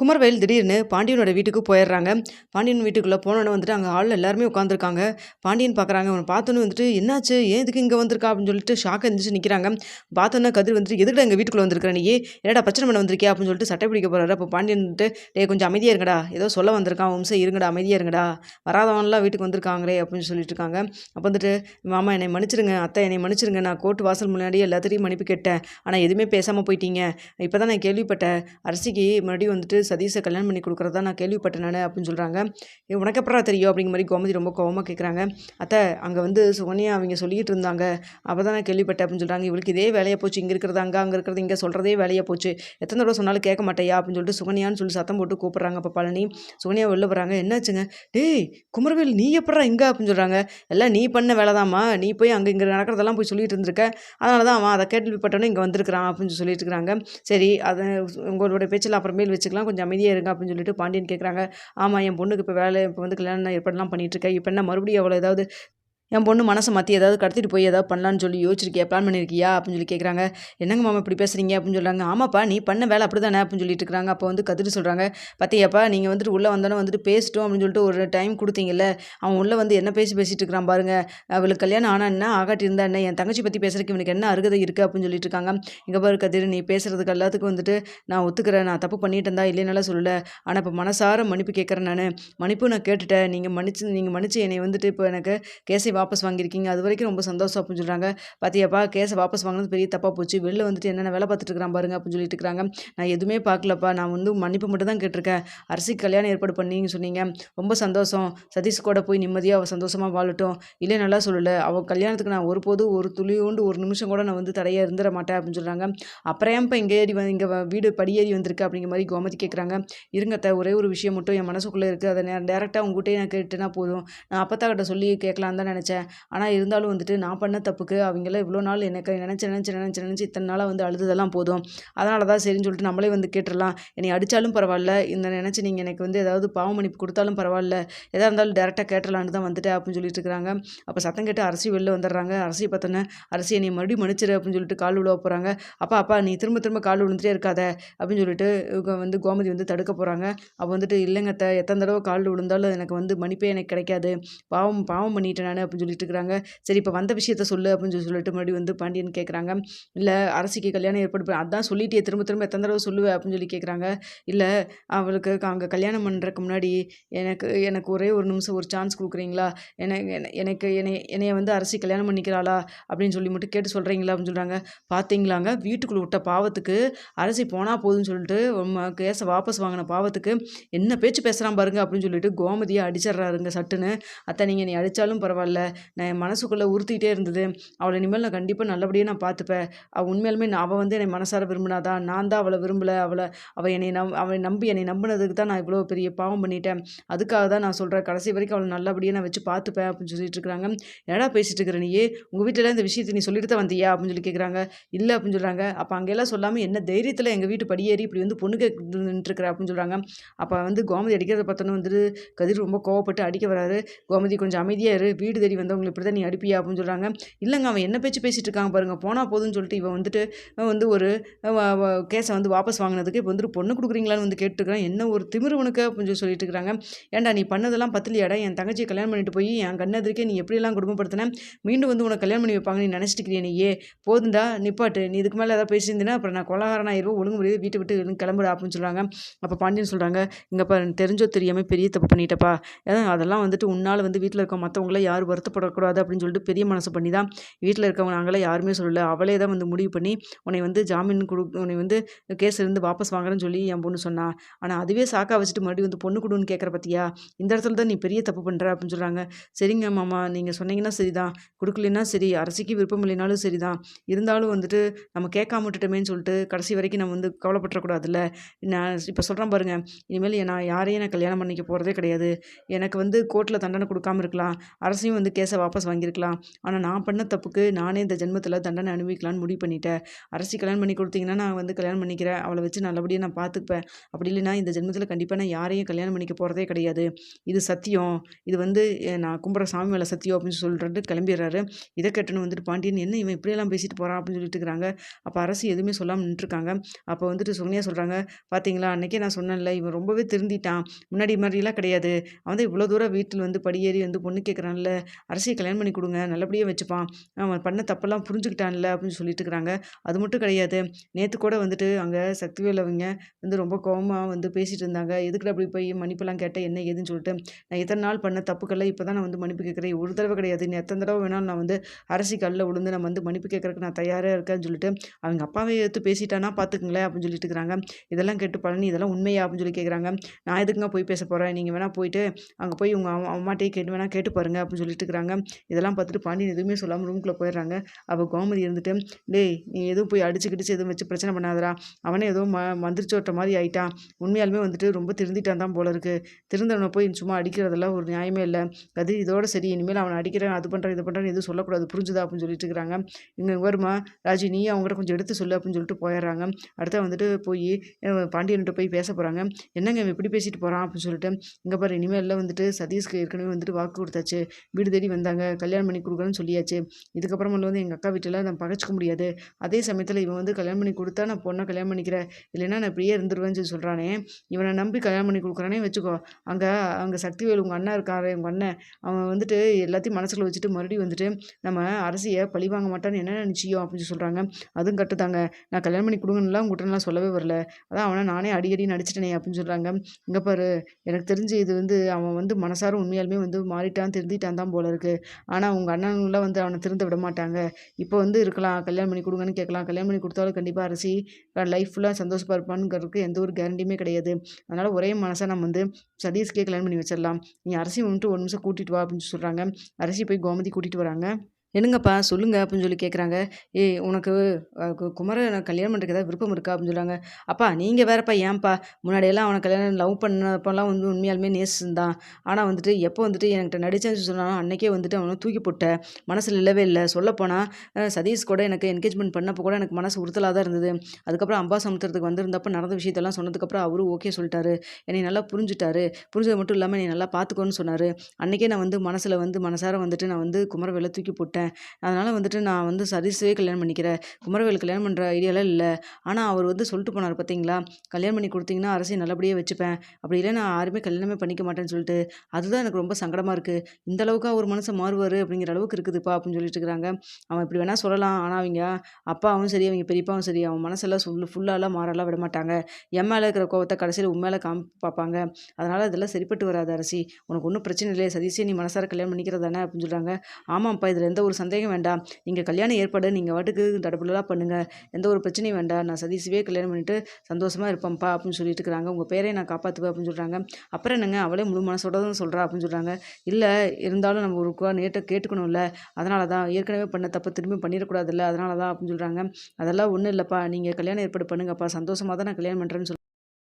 குமரவேல் திடீர்னு பாண்டியனோட வீட்டுக்கு போயிடுறாங்க. பாண்டியன் வீட்டுக்குள்ளே போனோன்னு வந்துட்டு அங்கே ஆள் எல்லாருமே உட்காந்துருக்காங்க பாண்டியன் பார்க்குறாங்க அவனை பார்த்தோன்னு வந்துட்டு என்னாச்சு? ஏன் இதுக்கு இங்கே வந்திருக்கா? அப்படின்னு சொல்லிட்டு ஷாக் இருந்துச்சு நிற்கிறாங்க பார்த்தோன்னா கதிர் வந்துட்டு எதுக்குடா எங்கள் வீட்டுக்குள்ளே வந்திருக்கிறேன் நீ? என்னடா பிரச்சனை பண்ண வந்திருக்கியா? அப்படின்னு சொல்லிட்டு சட்டை பிடிக்க போகிறாரு அப்போ பாண்டியன் வந்துட்டு டே கொஞ்சம் அமைதியாக இருங்கடா. ஏதோ சொல்ல வந்திருக்கான். வம்சம் இருங்கடா. அமைதியாக இருங்கடா. வராதவன்லாம் வீட்டுக்கு வந்திருக்காங்களே அப்படின்னு சொல்லிட்டு இருக்காங்க. அப்போ வந்துட்டு மாமா என்னை மன்னிச்சிருங்க. அத்தை என்னை மன்னிச்சிருங்க. நான் கோர்ட் வாசல் முன்னாடி எல்லாத்தையும் மன்னிப்பு கேட்டேன். ஆனால் எதுவுமே பேசாமல் போயிட்டீங்க. இப்போ தான் நான் கேள்விப்பட்டேன். அரசிக்கு மறுபடியும் வந்துட்டு சதீஷை கல்யாணம் பண்ணி கொடுக்குறதா நான் கேள்விப்பட்டேன் நான் அப்படின்னு சொல்கிறாங்க உனக்கு எப்படா தெரியும் அப்படிங்கிற மாதிரி கோமதி ரொம்ப கோவமாக கேட்குறாங்க அத்தை அங்கே வந்து சுகன்யா அவங்க சொல்லிகிட்டு இருந்தாங்க. அப்போ தான் நான் கேள்விப்பட்டேன் அப்படின்னு சொல்கிறாங்க இவளுக்கு இதே வேலையாக போச்சு. இங்கே இருக்கிறது அங்கே அங்கே இருக்கிறது இங்கே சொல்கிறதே வேலையாக போச்சு. எத்தனை தடவை சொன்னாலும் கேட்க மாட்டேயா அப்படின்னு சொல்லிட்டு சுகன்யான்னு சொல்லி சத்தம் போட்டு கூப்பிட்றாங்க அப்போ பழனி. சுகன்யா வெளில வராங்க என்னாச்சுங்க? டேய் குமரவேல் நீ எப்படா இங்கே அப்படின்னு சொல்கிறாங்க எல்லாம் நீ பண்ண வேலை நீ போய் அங்கே இங்கே நடக்கிறதெல்லாம் போய் சொல்லிட்டு இருந்திருக்க. அதனால தான் அவன் அதை கேள்விப்பட்டவனே இங்கே வந்திருக்கிறான் அப்படின்னு சொல்லிட்டு இருக்கிறாங்க சரி அதை உங்களோட பேச்சில் அப்புறமேல் வச்சுக்கலாம். கொஞ்சம் அமைதியாக இருங்க அப்படின்னு சொல்லிட்டு பாண்டியன் கேட்குறாங்க ஆமாம் என் பொண்ணுக்கு இப்போ வேலை இப்போ வந்து கல்யாணம் ஏற்பாடுலாம் பண்ணிகிட்ருக்கேன் இப்போ என்ன மறுபடியும் அவ்வளோ ஏதாவது என் பொண்ணு மனசை மாற்றி ஏதாவது கடத்திட்டு போய் ஏதாவது பண்ணலான்னு சொல்லி யோசிச்சிருக்கியா? பிளான் பண்ணியிருக்கியா அப்படின்னு சொல்லி கேட்குறாங்க என்னங்க மாமா இப்படி பேசுகிறீங்க அப்படின்னு சொல்கிறாங்க ஆமாப்பா நீ பண்ண வேலை அப்படி தானே அப்படின்னு சொல்லிட்டு இருக்காங்க. அப்போ வந்து கதிர் சொல்கிறாங்க பார்த்தியாப்பா நீங்கள் வந்துட்டு உள்ளே வந்தோன்னே வந்துட்டு பேசிட்டோம் அப்படின்னு சொல்லிட்டு ஒரு டைம் கொடுத்தீங்கல்ல அவன் உள்ளே வந்து என்ன பேசி பேசிட்டு இருக்கிறான் பாருங்க. அவளுக்கு கல்யாணம் ஆனால் என்ன? ஆகாட்டி இருந்தா என்ன? என் தங்கச்சி பற்றி பேசுறதுக்கு இவனுக்கு என்ன அருகதை இருக்குது அப்படின்னு சொல்லிட்டு இருக்காங்க. இங்கே பாரு கதிர் நீ பேசுகிறதுக்கு எல்லாத்துக்கும் வந்துட்டு நான் ஒத்துக்கிறேன். நான் தப்பு பண்ணிட்டு இருந்தா இல்லைனால சொல்லலை. ஆனால் இப்போ மனசார மன்னிப்பு கேட்குறேன் நான். மன்னிப்பு நான் கேட்டுட்டேன். நீங்கள் மன்னிச்சு நீங்கள் மன்னிச்சு என்னை வந்துட்டு இப்போ எனக்கு கேஸை வாபஸ் வாங்கியிருக்கீங்க. அது வரைக்கும் ரொம்ப சந்தோஷம் அப்படின்னு சொல்கிறாங்க பார்த்தியாப்பா கேஸை வாபஸ் வாங்கினது பெரிய தப்பாக போச்சு. வெளில வந்துட்டு என்னென்ன வேலை பார்த்துட்டு இருக்கிறான் பாருங்க அப்படின்னு சொல்லிட்டு இருக்கிறாங்க நான் எதுவுமே பார்க்கலப்பா. நான் வந்து மன்னிப்பு மட்டும் தான் கேட்டிருக்கேன். அரிசி கல்யாணம் ஏற்பாடு பண்ணிங்க சொன்னீங்க. ரொம்ப சந்தோஷம். சதீஷ் கூட போய் நிம்மதியாக அவள் சந்தோஷமாக வாழட்டும். இல்லை நல்லா சொல்லலை. அவள் கல்யாணத்துக்கு நான் ஒருபோது ஒரு துளியோண்டு ஒரு நிமிஷம் கூட நான் வந்து தடையாக இருந்துட மாட்டேன் அப்படின்னு சொல்கிறாங்க அப்புறம் ஏன்ப்பா இங்கே ஏறி வந்து இங்கே வீடு படியேறி வந்திருக்கு அப்படிங்கிற மாதிரி கோமதி கேட்குறாங்க இருங்கத்த ஒரே ஒரு விஷயம் மட்டும் என் மனசுக்குள்ளே இருக்குது அதை நான் டேரெக்டாக உங்ககிட்டயே நான் கேட்டுனா போதும். நான் அப்பத்தா கிட்ட சொல்லி கேட்கலான்னு தான் நினச்சேன். ஆனால் இருந்தாலும் வந்துட்டு நான் பண்ண தப்புக்கு அவங்களாம் இவ்வளோ நாள் எனக்கு நினச்சி நினச்சி நினச்சி நினச்சி இத்தனை நாளாக வந்து அழுததெல்லாம் போதும். அதனால தான் சரின்னு சொல்லிட்டு நம்மளே வந்து கேட்டுடலாம். என்னை அடித்தாலும் பரவாயில்ல. இந்த நினச்சி நீங்கள் எனக்கு வந்து ஏதாவது பாவ மன்னிப்பு கொடுத்தாலும் பரவாயில்ல. எதாக இருந்தாலும் டேரெக்டாக கேட்டலான்னு தான் வந்துட்டு அப்படின்னு சொல்லிட்டு இருக்கிறாங்க. அப்போ சத்தம் கேட்டு அரசி வெளில வந்துடுறாங்க. அரசி பார்த்தோன்னே அரசி என்னை மறுபடியும் மன்னிச்சிரு அப்படின்னு சொல்லிட்டு கால் விழுவ போகிறாங்க அப்பா அப்பா நீ திரும்ப திரும்ப கால் விழுந்துட்டே இருக்காத அப்படின்னு சொல்லிட்டு இவங்க வந்து கோமதி வந்து தடுக்க போகிறாங்க அப்போ வந்துட்டு இல்லைங்க எத்தனை தடவை கால் விழுந்தாலும் எனக்கு வந்து மன்னிப்பே எனக்கு கிடைக்காது. பாவம் பாவம் பண்ணிட்டேன் நான் அப்படின்னு சொல்லிட்டு இருக்கிறாங்க. சரி இப்போ வந்த விஷயத்த சொல்லு அப்படின்னு சொல்லி சொல்லிட்டு மறுபடியும் வந்து பாண்டியன் கேட்குறாங்க இல்லை அரசிக்கு கல்யாணம் ஏற்பாடு அதான் சொல்லிட்டே திரும்ப திரும்ப எத்தனை தடவை சொல்லுவேன் அப்படின்னு சொல்லி கேட்குறாங்க இல்லை அவளுக்கு அங்கே கல்யாணம் பண்ணுறதுக்கு முன்னாடி எனக்கு எனக்கு ஒரே ஒரு நிமிஷம் ஒரு சான்ஸ் கொடுக்குறீங்களா? எனக்கு எனக்கு என்னை என்னைய வந்து அரசி கல்யாணம் பண்ணிக்கிறாளா? அப்படின்னு சொல்லி மட்டும் கேட்டு சொல்கிறீங்களா அப்படின்னு சொல்கிறாங்க பார்த்தீங்களாங்க வீட்டுக்குள்ளே விட்ட பாவத்துக்கு அரசி போனால் போதுன்னு சொல்லிட்டு கேஸை வாபஸ் வாங்கின பாவத்துக்கு என்ன பேச்சு பேசுகிறான் பாருங்க அப்படின்னு சொல்லிட்டு கோமதியை அடிச்சிட்றாருங்க சட்டுன்னு. அத்தை நீங்கள் நீ அடித்தாலும் பரவாயில்ல. நான் என் மனசுக்குள்ளே உறுத்திக்கிட்டே இருந்தது. அவளை இனிமேல் நான் கண்டிப்பாக நல்லபடியாக நான் பார்த்துப்பேன். அவள் உண்மையாலுமே நான் அவள் வந்து என்னை மனசார விரும்பினாதான் நான் தான் அவளை விரும்பலை. அவளை அவள் என்னை நம் அவளை நம்பி என்னை நம்பினதுக்கு தான் நான் இவ்வளோ பெரிய பாவம் பண்ணிட்டேன். அதுக்காக தான் நான் சொல்கிறேன் கடைசி வரைக்கும் அவளை நல்லபடியாக நான் வச்சு பார்த்துப்பேன் அப்படின்னு சொல்லிட்டு இருக்கிறாங்க என்னடா பேசிட்டு இருக்கிற நீயே? உங்கள் வீட்டில் இந்த விஷயத்தை நீ சொல்லிட்டு தான் வந்தியா? அப்படின்னு சொல்லி கேட்குறாங்க இல்லை அப்படின்னு சொல்கிறாங்க அப்போ அங்கெல்லாம் சொல்லாமல் என்ன தைரியத்தில் எங்கள் வீட்டு படியேறி இப்படி வந்து பொண்ணு கேட்டுருக்குற அப்படின்னு சொல்கிறாங்க அப்போ வந்து கோமதி அடிக்கிறத பார்த்தோன்னு வந்துட்டு கதிர் ரொம்ப கோவப்பட்டு அடிக்க வராரு. கோமதி கொஞ்சம் அமைதியாக இரு. வீடு தேடி வந்தவங்களை இப்படி தான் நீ அடிப்பியா அப்படின்னு சொல்கிறாங்க இல்லைங்க அவன் என்ன பேச்சு பேசிகிட்டு இருக்காங்க பாருங்கள் போனால் போதும்னு சொல்லிட்டு இவன் வந்துட்டு வந்து ஒரு கேஸை வந்து வாபஸ் வாங்கினதுக்கு இப்போ வந்துட்டு பொண்ணு கொடுக்குறீங்களான்னு வந்து கேட்டுருக்கான் என்ன ஒரு திமிரு உனக்கு அப்படின்னு சொல்லி சொல்லிட்டு இருக்கிறாங்க ஏன்டா நீ பண்ணதெல்லாம் பத்திலியாடா? என் தங்கச்சியை கல்யாணம் பண்ணிட்டு போய் என் கண்ணதிற்கே நீ எப்படியெல்லாம் குடும்பப்படுத்தினேன் மீண்டும் வந்து உனக்கு கல்யாணம் பண்ணி வைப்பாங்க நீ நினச்சிட்டு நீயே போதுண்டா நிப்பாட்டு. நீ இதுக்கு மேலே ஏதாவது பேசியிருந்தேன்னா அப்புறம் நான் கொலகாரன் ஆயிரும் ஒழுங்கு முடியாது வீட்டை விட்டு கிளம்புடா அப்படின்னு சொல்கிறாங்க அப்போ பாண்டியன் சொல்கிறாங்க இங்கேப்பா தெரிஞ்சோ தெரியாமல் பெரிய தப்பு பண்ணிட்டப்பா. அதெல்லாம் வந்துட்டு உன்னால் வந்து வீட்டில் இருக்க மற்றவங்கள வர வருத்தப்படக்கூடாது அப்படின்னு சொல்லிட்டு பெரிய மனசு பண்ணி தான் வீட்டில் இருக்கவங்க நாங்களே யாருமே சொல்லலை. அவளே தான் வந்து முடிவு பண்ணி உன்னை வந்து ஜாமீன் கொடு உன்னை வந்து கேஸ் இருந்து வாபஸ் வாங்குறேன்னு சொல்லி என் பொண்ணு சொன்னா. ஆனால் அதுவே சாக்கா வச்சுட்டு மறுபடியும் வந்து பொண்ணு கொடுன்னு கேட்குற பற்றியா இந்த இடத்துல தான் நீ பெரிய தப்பு பண்ணுற அப்படின்னு சொல்கிறாங்க சரிங்க மாமா நீங்கள் சொன்னீங்கன்னா சரிதான். கொடுக்கலன்னா சரி. அரசிக்கு விருப்பம் இல்லைனாலும் சரி தான் இருந்தாலும் வந்துட்டு நம்ம கேட்காம விட்டுட்டோமேன்னு சொல்லிட்டு கடைசி வரைக்கும் நம்ம வந்து கவலைப்பட்டுறக்கூடாதுல்ல. நான் இப்போ சொல்கிறேன் பாருங்கள் இனிமேல் நான் யாரையும் நான் கல்யாணம் பண்ணிக்க போகிறதே கிடையாது. எனக்கு வந்து கோர்ட்டில் தண்டனை கொடுக்காம இருக்கலாம். அரசையும் வந்து வந்து கேஸை வாபஸ் வாங்கியிருக்கலாம். ஆனால் நான் பண்ண தப்புக்கு நானே இந்த ஜென்மத்தில் தண்டனை அனுபவிக்கலான்னு முடிவு பண்ணிட்டேன். அரசி கல்யாணம் பண்ணி கொடுத்தீங்கன்னா நான் வந்து கல்யாணம் பண்ணிக்கிறேன். அவளை வச்சு நல்லபடியாக நான் பார்த்துப்பேன் அப்படி இல்லைன்னா இந்த ஜென்மத்தில் கண்டிப்பாக நான் யாரையும் கல்யாணம் பண்ணிக்க போகிறதே கிடையாது. இது சத்தியம். இது வந்து நான் கும்புற சாமி மேலே சத்தியம் அப்படின்னு சொல்லிட்டு கிளம்பிடுறாரு. இதை கேட்டணும் வந்துட்டு பாண்டியன் என்ன இவன் இப்படியெல்லாம் பேசிட்டு போகிறான் அப்படின்னு சொல்லிட்டு இருக்கிறாங்க. அப்போ அரசு எதுவுமே சொல்லாமல் நின்றுருக்காங்க. அப்போ வந்துட்டு சுகன்யா சொல்கிறாங்க பார்த்தீங்களா அன்றைக்கே நான் சொன்னேன்ல இவன் ரொம்பவே திருந்திட்டான். முன்னாடி மாதிரிலாம் கிடையாது. அவன் தான் இவ்வளோ தூரம் வீட்டில் வந்து படியேறி வந்து பொண்ணு கேட்குறான்ல அரசியை கல்யாணம் பண்ணி கொடுங்க நல்லபடியாக வச்சுப்பான். அவன் பண்ண தப்பெல்லாம் புரிஞ்சுக்கிட்டான்ல அப்படின்னு சொல்லிட்டு இருக்கிறாங்க. அது மட்டும் கிடையாது. நேற்று கூட வந்துட்டு அங்கே சக்திவேல் அவங்க வந்து ரொம்ப கோபமாக வந்து பேசிகிட்டு இருந்தாங்க. எதுக்குள்ள அப்படி போய் மன்னிப்பெல்லாம் கேட்டேன் என்ன ஏதுன்னு சொல்லிட்டு. நான் எத்தனை நாள் பண்ண தப்புக்கெல்லாம் இப்போ தான் நான் வந்து மன்னிப்பு கேட்குறேன். ஒரு தடவை கிடையாது. நீ எத்தனை தடவை வேணாலும் நான் வந்து அரசி கல்லில் விழுந்து நான் வந்து மன்னிப்பு கேட்குறக்கு நான் தயாராக இருக்கேன்னு சொல்லிட்டு அவங்க அப்பாவே எடுத்து பேசிட்டானா பார்த்துக்குங்களேன் அப்படின்னு சொல்லிட்டு இருக்கிறாங்க. இதெல்லாம் கேட்டு பழனி இதெல்லாம் உண்மையா அப்படின்னு சொல்லி கேட்குறாங்க. நான் எதுக்குங்க போய் பேச போகிறேன் நீங்கள் வேணால் போயிட்டு அங்கே போய் உங்கள் அம்மாட்டையே கேட்டு வேணால் கேட்டு பாருங்க அப்படின்னு சொல்லிட்டு இருக்கிறாங்க இதெல்லாம் பார்த்துட்டு பாண்டியன் எதுவுமே சொல்லாமல் ரூம்குள்ளே போயிடுறாங்க. அப்போ கோமதி இருந்துட்டு டேய் நீ எதுவும் போய் அடிச்சு கிடிச்சு எதுவும் வச்சு பிரச்சனை பண்ணாதரா அவனே ஏதோ ம மந்திரிச்சோட்ட மாதிரி ஆயிட்டான் உண்மையாலுமே வந்துட்டு ரொம்ப திருந்திட்டான் தான் போல இருக்குது திருந்தவனை போய் சும்மா அடிக்கிறதெல்லாம் ஒரு நியாயமே இல்லை. அது இதோட சரி இனிமேல் அவனை அடிக்கிறேன் அது பண்ணுறேன் இது பண்ணுறேன் எதுவும் சொல்லக்கூடாது. புரிஞ்சுதா? அப்படின்னு சொல்லிட்டு இருக்கிறாங்க இங்கே வருமா? ராஜி நீ அவங்ககிட்ட கொஞ்சம் எடுத்து சொல்லு அப்படின்னு சொல்லிட்டு போயிடுறாங்க. அடுத்த வந்துட்டு போய் பாண்டியன்கிட்ட போய் பேச போகிறாங்க என்னங்க இவன் இப்படி பேசிட்டு போகிறான் அப்படின்னு சொல்லிட்டு இங்கே பாரு இனிமேல் வந்துட்டு சதீஷ்க்கு ஏற்கனவே வந்துட்டு வாக்கு கொடுத்தாச்சு. வீடு தேடி வந்தாங்க கல்யாணம் பண்ணி கொடுக்குறேன்னு சொல்லியாச்சு. இதுக்கப்புறமெல்லாம் வந்து எங்கள் அக்கா வீட்டில் நான் பகச்சிக்க முடியாது. அதே சமயத்தில் இவன் வந்து கல்யாணம் பண்ணி கொடுத்தா நான் பொண்ணை கல்யாணம் பண்ணிக்கிறேன் இல்லைன்னா நான் இப்படியே இருந்துருவேன்னு சொல்லி சொல்கிறானே இவனை நம்பி கல்யாணம் பண்ணி கொடுக்குறானே வச்சுக்கோ. அங்கே அங்கே சக்திவேல் உங்கள் அண்ணா இருக்காரு உங்கள் அண்ணன். அவன் வந்துட்டு எல்லாத்தையும் மனசில் வச்சுட்டு மறுபடியும் வந்துட்டு நம்ம அரசியை பழி வாங்க மாட்டான்னு என்ன நிச்சயம் அப்படின்னு சொல்கிறாங்க அதுவும் கட்டுதாங்க நான் கல்யாணம் பண்ணி கொடுங்கன்னுலாம் உங்கள்கிட்டலாம் சொல்லவே வரல. அதான் அவனை நானே அடிக்கடி நடிச்சிட்டேனே அப்படின்னு சொல்கிறாங்க இங்கே பாரு எனக்கு தெரிஞ்சு இது வந்து அவன் வந்து மனசார உண்மையாலுமே வந்து மாறிட்டான் திருந்திட்டான் தான் போல இருக்குது ஆனால் உங்கள் அண்ணனுங்களாம் வந்து அவனை திருந்த விட மாட்டாங்க. இப்போ வந்து இருக்கலாம். கல்யாணம் பண்ணி கொடுங்கன்னு கேட்கலாம். கல்யாணம் பண்ணி கொடுத்தாலும் கண்டிப்பாக அரசி லைஃப் ஃபுல்லாக சந்தோஷமாக இருப்பானுங்கிறதுக்கு எந்த ஒரு கேரண்டியுமே கிடையாது. அதனால் ஒரே மனசாக நம்ம வந்து சதீஷ்கே கல்யாணம் பண்ணி வச்சிடலாம். நீ அரசி வந்துட்டு ஒரு நிமிஷம் கூட்டிகிட்டு வா அப்படின்னு சொல்கிறாங்க அரசி போய் கோமதி கூட்டிகிட்டு வராங்க. என்னங்கப்பா சொல்லுங்க அப்படின்னு சொல்லி கேட்குறாங்க ஏய் உனக்கு குமர கல்யாணம் பண்ணுறதுக்கு ஏதாவது விருப்பம் இருக்கா அப்படின்னு சொல்கிறாங்க அப்பா நீங்கள் வேறப்பா ஏன்ப்பா முன்னாடியெல்லாம் அவனை கல்யாணம் லவ் பண்ணப்பெல்லாம் வந்து உண்மையாலுமே நேசிந்தான் ஆனால் வந்துட்டு எப்போ வந்துட்டு என்கிட்ட நடிச்சேன்னு சொன்னாலும் அன்றைக்கே வந்துட்டு அவனை தூக்கி போட்டேன் மனசில் இல்லவே இல்லை. சொல்லப்போனால் சதீஷ் கூட எனக்கு என்கேஜ்மெண்ட் பண்ணப்போ கூட எனக்கு மனசு உறுத்தலாக தான் இருந்தது. அதுக்கப்புறம் அம்பா சமுத்திரத்துக்கு வந்திருந்தப்போ நடந்த விஷயத்தெல்லாம் சொன்னதுக்கப்புறம் அவரும் ஓகே சொல்லிட்டாரு. என்னை நல்லா புரிஞ்சுட்டாரு. புரிஞ்சது மட்டும் இல்லாமல் என்னை நல்லா பார்த்துக்கோன்னு சொன்னார். அன்றைக்கே நான் வந்து மனசில் வந்து மனசார வந்துட்டு நான் வந்து குமரவேலை தூக்கி போட்டேன். விட்டேன் அதனால் வந்துட்டு நான் வந்து சதீஷே கல்யாணம் பண்ணிக்கிறேன் குமரவேல் கல்யாணம் பண்ணுற ஐடியாலாம் இல்லை. ஆனால் அவர் வந்து சொல்லிட்டு போனார் பார்த்தீங்களா கல்யாணம் பண்ணி கொடுத்தீங்கன்னா அரசியல் நல்லபடியாக வச்சுப்பேன். அப்படி இல்லை நான் யாருமே கல்யாணமே பண்ணிக்க மாட்டேன்னு சொல்லிட்டு. அதுதான் எனக்கு ரொம்ப சங்கடமாக இருக்குது இந்த அளவுக்கு ஒரு மனசை மாறுவார் அப்படிங்கிற அளவுக்கு இருக்குதுப்பா அப்படின்னு சொல்லிட்டு இருக்கிறாங்க அவன் இப்படி வேணால் சொல்லலாம். ஆனால் அவங்க அப்பாவும் சரி அவங்க பெரியப்பாவும் சரி அவன் மனசெல்லாம் சொல்லு ஃபுல்லாலாம் மாறலாம் விட மாட்டாங்க. என் மேலே இருக்கிற கோவத்தை கடைசியில் உண்மையில காமி பார்ப்பாங்க. அதனால் அதெல்லாம் சரிப்பட்டு வராது அரசி. உனக்கு ஒன்றும் பிரச்சனை இல்லை சதீஷே நீ மனசார கல்யாணம் பண்ணிக்கிறதானே அப்படின்னு சொல்கிறாங்க ஆமாம்ப்பா இதில் எந்த ஒரு சந்தேகம் வேண்டாம். நீங்கள் கல்யாணம் ஏற்பாடு நீங்கள் வாட்டுக்கு தடப்புலாம் பண்ணுங்கள் எந்த ஒரு பிரச்சனையும் வேண்டாம். நான் சதீஷ்வே கல்யாணம் பண்ணிட்டு சந்தோஷமாக இருப்பேன்ப்பா அப்படின்னு சொல்லிட்டு இருக்கிறாங்க. உங்கள் பேரை நான் காப்பாற்றுவேன் அப்படின்னு சொல்கிறாங்க அப்புறம் என்னங்க? அவளே முழு மனசோட தான் சொல்கிறா அப்படின்னு சொல்கிறாங்க இல்லை இருந்தாலும் நம்ம ஒரு நேட்டை கேட்டுக்கணும்ல. அதனால தான் ஏற்கனவே பண்ண தப்பு திரும்பி பண்ணிடக்கூடாதுல்ல. அதனால தான் அப்படின்னு சொல்கிறாங்க அதெல்லாம் ஒன்றும் இல்லைப்பா. நீங்கள் கல்யாணம் ஏற்பாடு பண்ணுங்கப்பா. சந்தோஷமாக தான் நான் கல்யாணம் பண்ணுறேன்னு சொல்லி